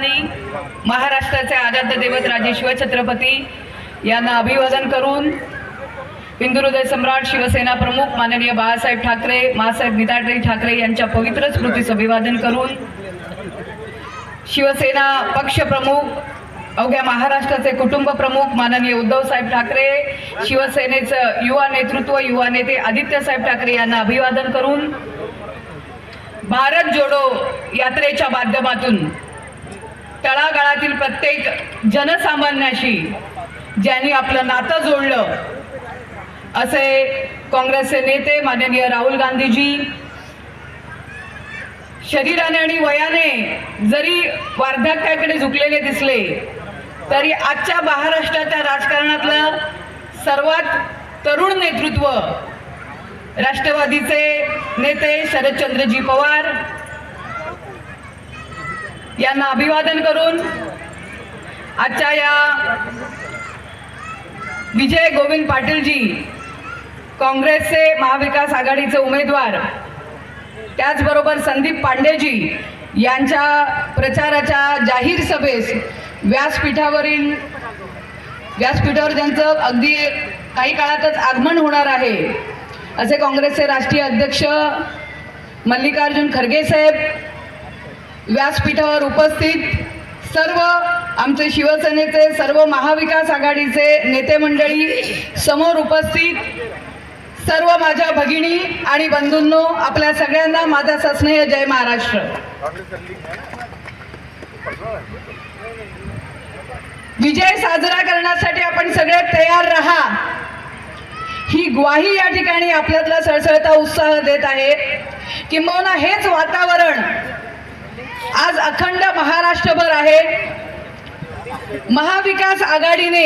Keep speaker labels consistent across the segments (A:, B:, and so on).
A: सर्वांनी महाराष्ट्राचे आराध्य दैवत राजे शिवछत्रपती यांना अभिवादन करून हिंदुहृदय सम्राट शिवसेना प्रमुख माननीय बाळासाहेब ठाकरे मासाहेब गिदाडे ठाकरे यांच्या पवित्र स्मृतीस अभिवादन करून शिवसेना पक्षप्रमुख अवघ्या महाराष्ट्राचे कुटुंब प्रमुख माननीय उद्धवसाहेब ठाकरे शिवसेनेचं युवा नेतृत्व युवा नेते आदित्यसाहेब ठाकरे यांना अभिवादन करून भारत जोडो यात्रेच्या माध्यमातून तळागाळातील प्रत्येक जनसामान्याशी ज्यांनी आपलं नातं जोडलं असे काँग्रेसचे नेते माननीय राहुल गांधीजी शरीराने आणि वयाने जरी वार्धक्याकडे झुकलेले दिसले तरी आजच्या महाराष्ट्राच्या राजकारणातलं सर्वात तरुण नेतृत्व राष्ट्रवादीचे नेते शरदचंद्रजी पवार यांना अभिवादन करून आजच्या या विजय गोविंद पाटीलजी काँग्रेसचे महाविकास आघाडीचे उमेदवार त्याचबरोबर संदीप पांडेजी यांच्या प्रचाराच्या जाहीर सभेस व्यासपीठावरील व्यासपीठावर ज्यांचं अगदी काही काळातच आगमन होणार आहे असे काँग्रेसचे राष्ट्रीय अध्यक्ष मल्लिकार्जुन खरगे साहेब व्यासपीठावर उपस्थित सर्व आमचे शिवसेनेचे सर्व महाविकास आघाडीचे नेते मंडळी समोर उपस्थित सर्व माझ्या भगिनी आणि बंधूंनो आपल्या सगळ्यांना माझा सस्नेह जय महाराष्ट्र. विजय साजरा करण्यासाठी आपण सगळे तयार राहा. ही ग्वाही या ठिकाणी आपल्यातला सळसळता उत्साह देत आहे. किंबहुना हेच वातावरण आज अखंड महाराष्ट्रभर आहे. महाविकास आघाडीने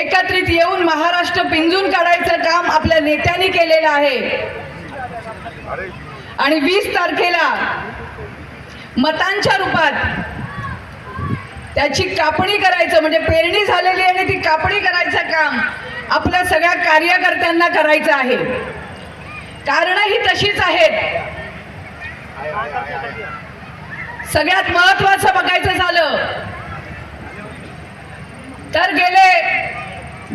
A: एकत्रित येऊन महाराष्ट्र पिंजून काढायचं काम आपल्या नेत्यांनी केलेलं आहे. आणि वीस तारखेला मतांच्या रूपात त्याची कापणी करायचं म्हणजे पेरणी झालेली आणि ती कापणी करायचं काम आपल्या सगळ्या कार्यकर्त्यांना करायचं आहे. कारण ही तशीच आहेत. सगळ्यात महत्वाचं बघायचं झालं. तर गेले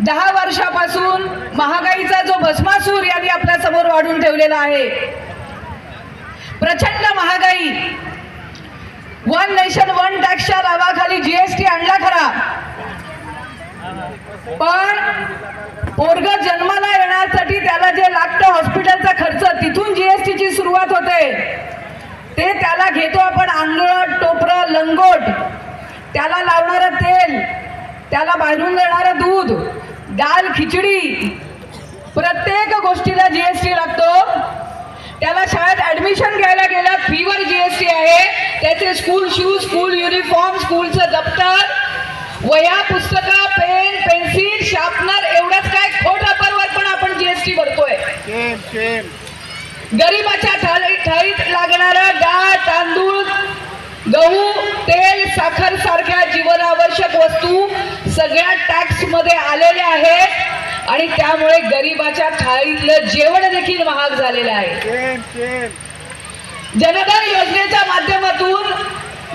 A: दहा वर्षापासून महागाईचा जो भस्मासूर यांनी आपल्यासमोर वाढून ठेवलेला आहे. प्रचंड महागाई. वन नेशन वन टॅक्सच्या नावाखाली जीएसटी आणला खरा. पण पोरग जन्माला येण्यासाठी त्याला जे लागतं हॉस्पिटलचा खर्च तिथून जीएसटीची सुरुवात होते. ते त्याला घेतो आपण आंगळ टोपरं लंगोट. त्याला लावणारं तेल त्याला बाहेरून देणारं दूध दाल खिचडी. प्रत्येक गोष्टीला जीएसटी लागतो. त्याला शाळेत ऍडमिशन घ्यायला गेला फीवर जीएसटी आहे. त्याचे स्कूल शूज स्कूल युनिफॉर्म स्कूलचं दप्तर वया पुस्तकं पेन पेन्सिल शार्पनर एवढंच काय खोट वापरवर पण आपण जीएसटी भरतोय. गरिबाच्या थाळी थाळीत लागणारं डाळ तांदूळ गहू तेल साखर सारख्या जीवनावश्यक वस्तू सगळ्या टॅक्समध्ये आलेल्या आहेत आणि त्यामुळे गरिबाच्या थाळीतलं जेवण देखील महाग झालेलं आहे. जनधन योजनेच्या माध्यमातून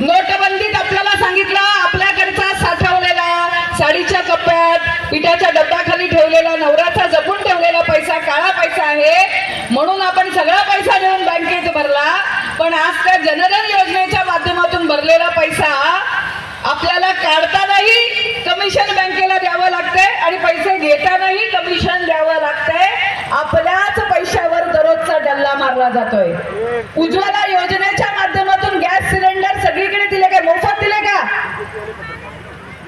A: नोटबंदीत आपल्याला सांगितलं आपल्याकडचा साठवलेला सगळा पैसा देऊन बँकेत भरला पण आज त्या जनधन योजनेच्या माध्यमातून भरलेला पैसा आपल्याला काढतानाही कमिशन बँकेला द्यावं लागतंय आणि पैसे घेतानाही कमिशन द्यावं लागतंय. आपल्याच पैशावर दररोजचा डल्ला मारला जातोय. उज्ज्वला योजनेच्या माध्यमातून गॅस सिलेंडर सगळीकडे दिले काय? मोफत दिले का?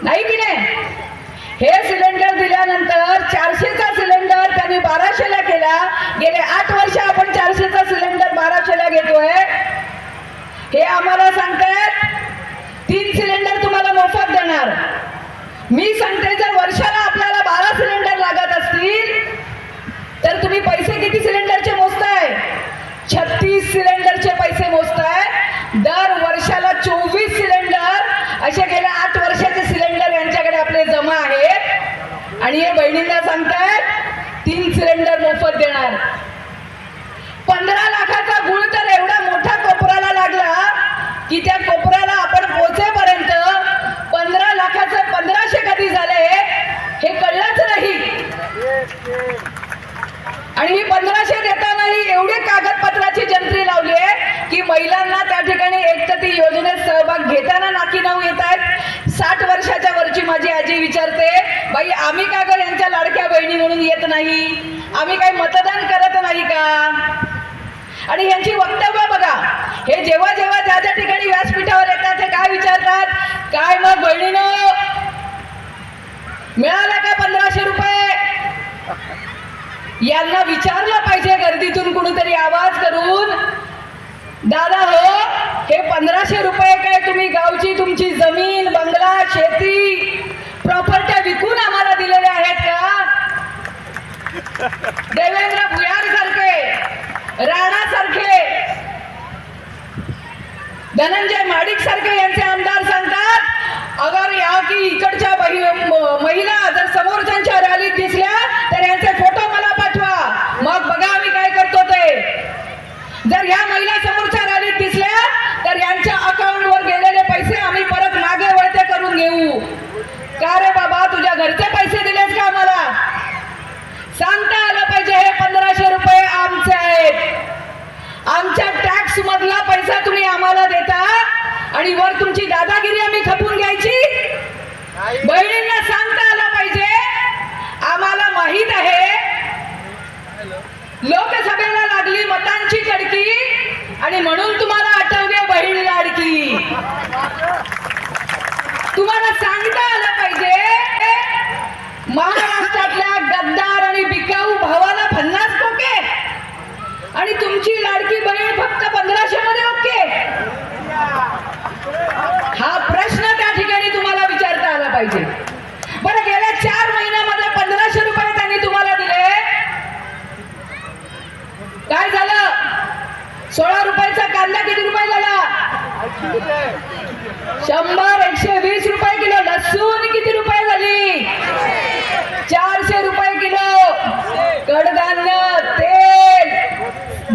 A: नाही की नाही? हे सिलेंडर दिल्यानंतर चारशेचा सिलेंडर आम्ही बाराशेला केला. गेले आठ वर्ष आपण चारशेचा सिलेंडर बाराशेला घेतोय. हे आम्हाला सांगतायत तीन सिलेंडर तुम्हाला मोफत देणार. मी सांगते जर वर्षाला आपल्याला बारा सिलेंडर लागत असतील तर तुम्ही पैसे किती सिलेंडरचे मोजताय? छत्तीस सिलेंडरचे पैसे मोजताय. दर वर्षाला चोवीस सिलेंडर असे गेल्या आठ वर्षाचे सिलेंडर यांच्याकडे आपले जमा आहेत. आणि हे बहिणींना सांगतायत सिलेंडर मोफत देणार. पंधरा लाखाचा गुळ तर एवढा मोठा कोपराला लागला की त्या कोपराला आपण पोचेपर्यंत पंधरा लाखाचं पंधराशे कधी झाले हे कळलंच नाही. आणि ही पंधराशे देतानाही एवढे कागदपत्राची जंत्री लावली आहे की महिलांना त्या ठिकाणी एक तर ती योजनेत सहभाग घेताना नाकी नाव येतात. माझी आजी विचारते बाई आम्ही का ग यांच्या लाडक्या बहिणी म्हणून येत नाही? आम्ही काही मतदान करत नाही का? आणि यांची वक्तव्य बघा. हे जेव्हा जेव्हा ज्या ज्या ठिकाणी व्यासपीठावर येतात ते काय विचारतात? काय मग बहिणीनं? मिळाला का पंधराशे रुपये? यांना विचारलं पाहिजे गर्दीतून कुणीतरी आवाज करून. दादा हो हे पंधराशे रुपये काय तुम्ही गावची तुमची जमीन बंगला शेती राणासारखे. राणा सारखे धनंजय माडिक सारखे यांचे आमदार सांगतात अगर या की इकडच्या महिला जर समोरच्यांच्या रॅलीत दिसल्या तर यांचे फोटो मला पाठवा. मग बघा आम्ही काय करतो ते. जर ह्या महिला समोरच्या रॅलीत दिसल्या तर यांच्या अकाउंटवर गेलेले पैसे आम्ही परत मागे वळते करून घेऊ का रे बाबा तुझ्या घरचे पैसे दिलेस का आम्हाला सांगता आलं पाहिजे हे पंधराशे रुपये आमचे आहेत. आमच्या टॅक्स मधला पैसा तुम्ही आम्हाला देता आणि वर तुमची दादागिरी आम्ही खपून घ्यायची? बहिणींना सांगता आलं पाहिजे आम्हाला माहीत आहे लोकसभेला लागली मतांची कडकी आणि म्हणून तुम्हाला आठवली बहीण लाडकी तुम्हाला सांगता आलं पाहिजे महाराष्ट्रातल्या गद्दार आणि बिकाऊ भावाला पन्नास टोके आणि तुमची लाडकी बहीण फक्त पंधराशे मध्ये ओके हा प्रश्न त्या ठिकाणी तुम्हाला विचारता आला पाहिजे. बरं गेल्या चार महिन्यामध्ये पंधराशे रुपये त्यांनी तुम्हाला दिले. काय झालं? सोळा रुपयाचा कांदा किती रुपये झाला? शंभर एकशे वीस रुपये किलो लसूण किती रुपये झाली? चारशे रुपये किलो. कडधान्य तेल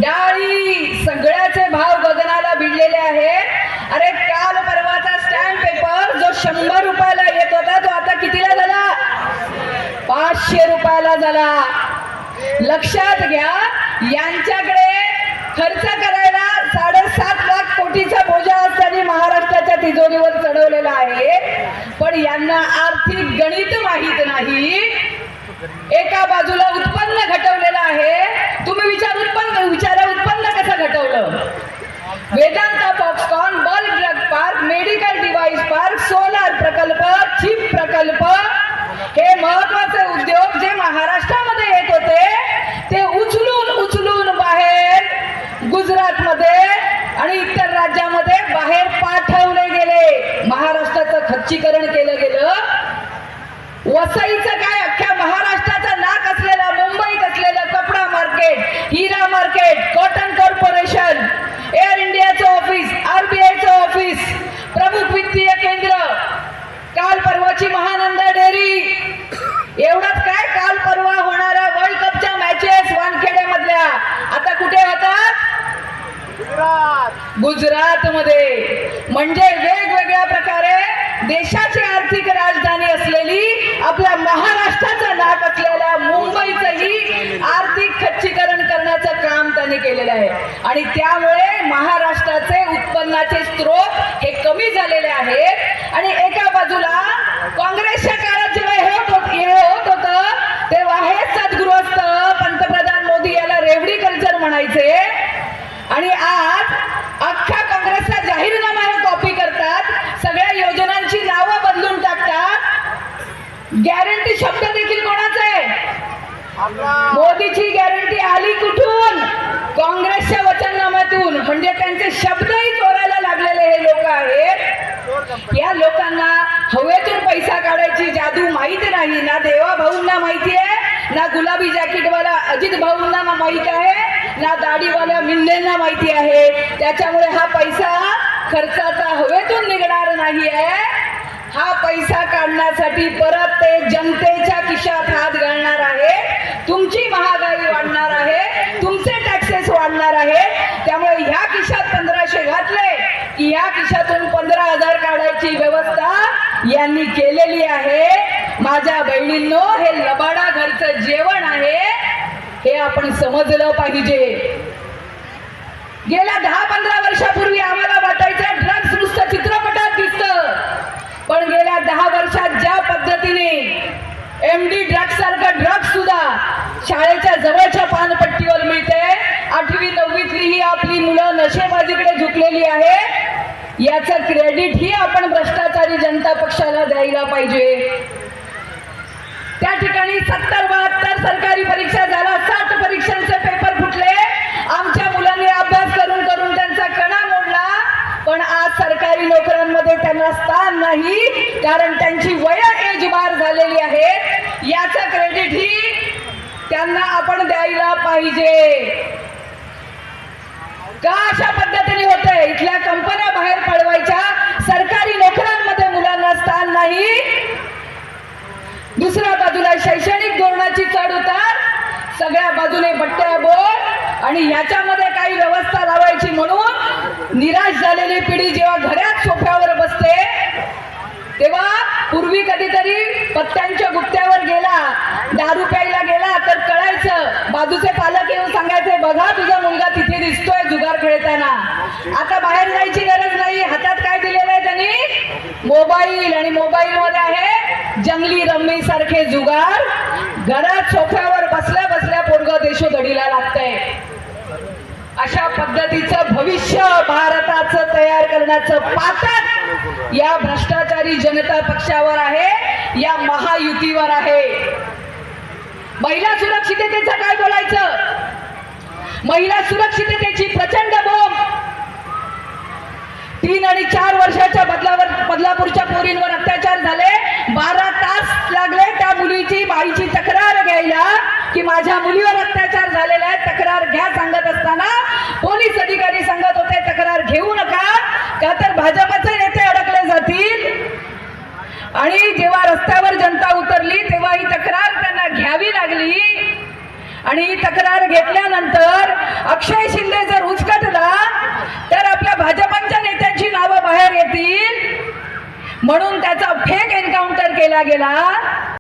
A: डाळी सगळ्याचे भाव गगनाला भिडलेले आहेत अरे काल परवाचा स्टॅम्प पेपर जो शंभर रुपयाला येत होता तो आता कितीला झाला पाचशे झाला लक्षात घ्या यांच्याकडे खर्च करायला साडेसात लाख कोटीचा बोजा आज त्यांनी महाराष्ट्राच्या तिजोरीवर चढवलेला आहे. पण यांना आर्थिक गणित माहीत नाही. एका बाजूला उत्पन्न घटवलेलं आहे. तुम्ही विचार उत्पन्न विचारा उत्पन्न कसं घटवलं? Vedanta Foxconn bulk drug park medical device park solar प्रकल्प चिप प्रकल्प हे महत्त्वाचे उद्योग जे महाराष्ट्रामध्ये येत होते ते उचलून उचलून बाहेर गुजरातमध्ये आणि इतर राज्यामध्ये बाहेर पाठवले गेले. महाराष्ट्राचं खच्चीकरण केलं गेलं. वसईचं काय अख्ख्या महाराष्ट्राचं नाक असलेलं मुंबईत असलेलं कपडा मार्केट हिरा मार्केट कॉटन कॉर्पोरेशन एअर इंडियाचं ऑफिस आरबीआयचं ऑफिस प्रमुख वित्तीय केंद्र काल परवाची महानंदा डेअरी एवढंच काय काल परवा होणाऱ्या वर्ल्ड कपच्या मॅचेस वानखेड्यामधल्या. आता कुठे होतात? गुजरात. मध्ये म्हणजे वेगवेगळ्या प्रकारे देशाची आर्थिक राजधानी असलेली आपल्या महाराष्ट्राचं नाक असलेल्या मुंबईचंही आर्थिक खच्चीकरण करण्याचं काम त्यांनी केलेलं आहे. आणि त्यामुळे महाराष्ट्राचे उत्पन्नाचे स्रोत हे कमी झालेले आहेत. आणि एका बाजूला काँग्रेसच्या काळात जेव्हा हे होत होत- हे होत होतं तेव्हा हे सद्गृहस्थ पंतप्रधान मोदी याला रेवडी कल्चर म्हणायचे आणि आज अख्खा काँग्रेसचा जाहीरनामा हे कॉपी करतात सगळ्या योजनांची नावं बदलून टाकतात गॅरंटी शब्द देखील कोणाचा आहे? मोदीची गॅरंटी आली कुठून? काँग्रेसच्या वचननाम्यातून. म्हणजे त्यांचे शब्दही चोरायला लागलेले हे लोक आहेत. या लोकांना हवेतून पैसा काढायची जादू माहीत नाही. ना देवा भाऊंना माहिती आहे ना गुलाबी जॅकेटवाला अजित भाऊंना ना माहीत आहे ना दाढीवाल्या मिंदेंना माहिती आहे. त्याच्यामुळे हा पैसा खर्चाचा हवेतून निघणार नाही आहे हा पैसा काढण्यासाठी परत जनतेच्या खिशात हात घालणार आहे. तुमची महागाई वाढणार आहे. तुमचे टॅक्सेस वाढणार आहे त्यामुळे ह्या खिशात पंधराशे घातले की ह्या खिशातून पंधरा हजार काढायची व्यवस्था यांनी केलेली आहे. माझ्या बहिणींनो हे लबाडा घरचं जेवण आहे. हे आपण समजलं पाहिजे. गेल्या दहा पंधरा वर्षापूर्वी आम्हाला वाटायचं ड्रग्स नुसतं चित्रपटात दिसत. पण गेल्या दहा वर्षात ज्या पद्धतीने एम डी ड्रग्स सारखं ड्रग्स सुद्धा शाळेच्या जवळच्या पानपट्टीवर मिळते. आठवी नववीतली ही आपली मुलं नशेबाजीकडे झुकलेली आहे. याचं क्रेडिट ही आपण भ्रष्टाचारी जनता पक्षाला द्यायला पाहिजे. त्या ठिकाणी सत्तर बहात्तर सरकारी परीक्षा झाला साठ परीक्षांचे पेपर फुटले आमच्या मुलांनी अभ्यास करून करून त्यांचा कणा मोडला पण आज सरकारी नोकऱ्यांमध्ये नाही कारण त्यांची वय एज बार झालेली आहे याचं क्रेडिट ही त्यांना आपण द्यायला पाहिजे. का अशा पद्धतीने होतंय? इथल्या कंपन्या बाहेर पडवायच्या सरकारी नोकऱ्यांमध्ये मुलांना स्थान नाही. दुसऱ्या बाजूला शैक्षणिक धोरणाची चढ उतार सगळ्या बाजूने बट्ट्या बोल आणि याच्यामध्ये काही व्यवस्था लावायची म्हणून निराश झालेली पिढी जेव्हा घरात सोफ्यावर बसते तेव्हा पूर्वी कधीतरी पत्त्यांच्या गुप्त्यावर गेला दारू प्यायला गेला तर कळायचं बाजूचे पालक येऊन सांगायचे बघा तुझा मुलगा तिथे दिसतोय जुगार खेळताना. आता बाहेर जायची गरज नाही हातात काय दिलेलं आहे त्यांनी? मोबाईल. आणि मोबाईल मध्ये आहे जंगली रम्मी सारखे जुगार घरात सोफ्यावर बसल्या बसल्या पोरग देशोधडीला लागतंय. अशा पद्धतीचं भविष्य भारताचं तयार करण्याचं पातक या भ्रष्टाचारी जनता पक्षावर आहे या महायुतीवर आहे. महिला सुरक्षिततेचं काय बोलायचं? महिला सुरक्षिततेची प्रचंड बोंब. तीन आणि चार वर्षाच्या बदलावर बदलापूरच्या पोरींवर अत्याचार झाले. बारा तास लागले त्या मुलीची बाईची तक्रार घ्यायला की माझ्या मुलीवर अत्याचार झालेला आहे तक्रार घ्या सांगत असताना पोलीस अधिकारी सांगत होते तक्रार घेऊ नका. का तर भाजपचे नेते अडकले जातील. आणि जेव्हा रस्त्यावर जनता उतरली तेव्हा ही तक्रार त्यांना घ्यावी लागली. आणि ही तक्रार घेतल्यानंतर अक्षय शिंदे जर उचकटला तर आपल्या भाजपांच्या नेत्यांची नावं बाहेर येतील म्हणून त्याचा फेक एन्काउंटर केला गेला.